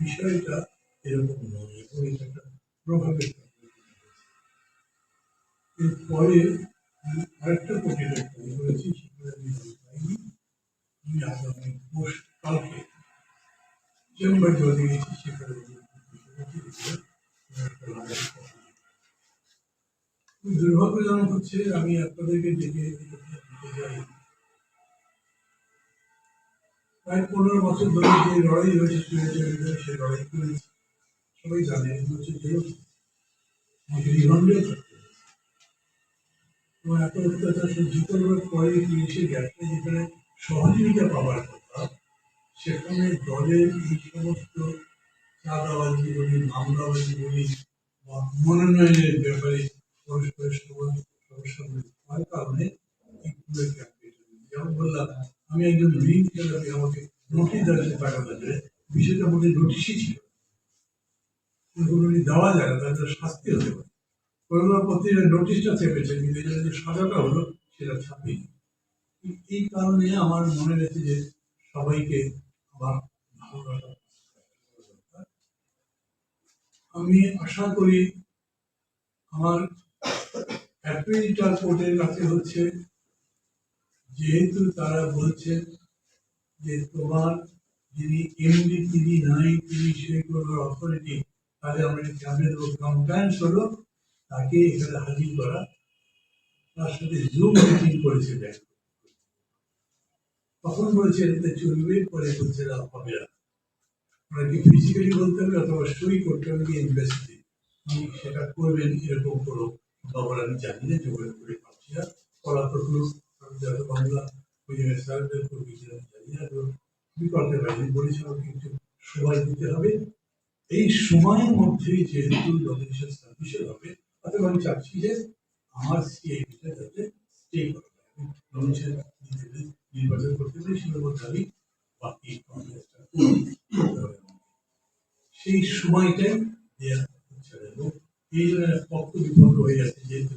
বিষয়টা এরকম নয় এবং এটা একটা প্রভাবের এরপরে আরেকটা শুরু করেছি সেখানে আমি আগামী কালকে চেম্বার জলে গেছি সেখানে দুর্ভাগ্যজনক হচ্ছে, আমি আপনাদেরকে ডেকে দিতে প্রায় পনেরো বছর ধরে যে লড়াই হয়েছে সবাই জানে হচ্ছে থাকতে এবং এত অত্যাচার সহ্য করবার পরে গ্যাপটা যেখানে সহযোগিতা কথা, সেখানে দলের এই সমস্ত চাঁদাবাজি বলি, মামলাবাজি বলি, বা মনোনয়নের ব্যাপারে পরস্পরের বলি তার কারণে যেমন বললাম আমি একজন ঋণ খেলাপি আমাকে নোটিশ দেওয়া টাকা দেবে বিষয়টা মধ্যে নোটিশই ছিল দেওয়া যায় না তাদের শাস্তি হতে পারে করোনা পত্রিকা নোটিশটা চেপেছে, কিন্তু এখানে যে সাজাটা হলো, সেটা ছাপেনি এই- কারণে আমার মনে হয়েছে যে সবাইকে দরকার। আমি আশা করি আমার অ্যাপিলটা কোর্টের কাছে হচ্ছে যেহেতু তারা বলছেন যে তোমার যিনি এমডি তিনি নাই, তিনি সেই করবার অথরিটি তাহলে আমরা ক্যাম্পে দেবো কমপ্লায়েন্স হলো, তাকে এখানে হাজির করা। তার সাথে জুম মিটিং করেছে তখন বলেছে, এটাতে চলবে, পরে বলছে, না, হবে না। ওনাকে ফিজিক্যালি বলতে হবে, অথবা সই করতে হবে ইউনিভার্সিটি আপনি সেটা করবেন, এরকম কোনো খবর আমি জানি না, যোগাযোগ করে পাচ্ছি না। আমি বাংলা ওই করবি জানি না তো আমাকে সময় দিতে হবে। এই সময়ের মধ্যেই যেহেতু নমিনেশন সাবমিশন হবে অতএব আমি চাচ্ছি যে আমার যাতে স্টে করা নির্বাচন করতে আমি বাকি কংগ্রেসটা। সেই সময়টাই দেওয়া হচ্ছে। এবং এই জন্য পক্ষ হয়ে যাচ্ছে যেহেতু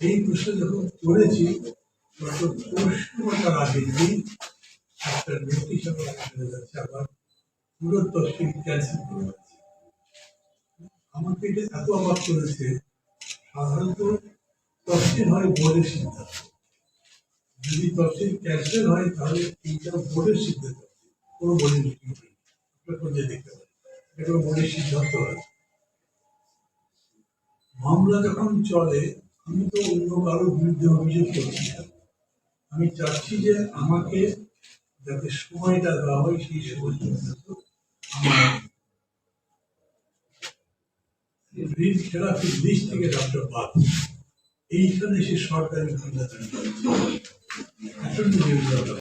এই প্রশ্ন যখন করেছি, তখন দিন একটা পুরো ক্যান্সেল করে যাচ্ছে। আমাকে এটা এত অবাক করেছে, সাধারণত হয় সিদ্ধান্ত। যদি তফসিল ক্যান্সেল হয়, তাহলে এইটা বোর্ডের সিদ্ধান্ত। কোনো বোর্ডের মিটিং আপনার দেখতে পারেন। এটা বোর্ডের সিদ্ধান্ত হয়। মামলা যখন চলে আমি তো অন্য কারোর বিরুদ্ধে অভিযোগ করছি না। আমি চাচ্ছি যে আমাকে যাতে সময়টা দেওয়া হয় সেই সময় পর্যন্ত আমার ঋণ লিস্ট থেকে ডাক্তার বাদ। এইখানে সে সরকারি জেনারেল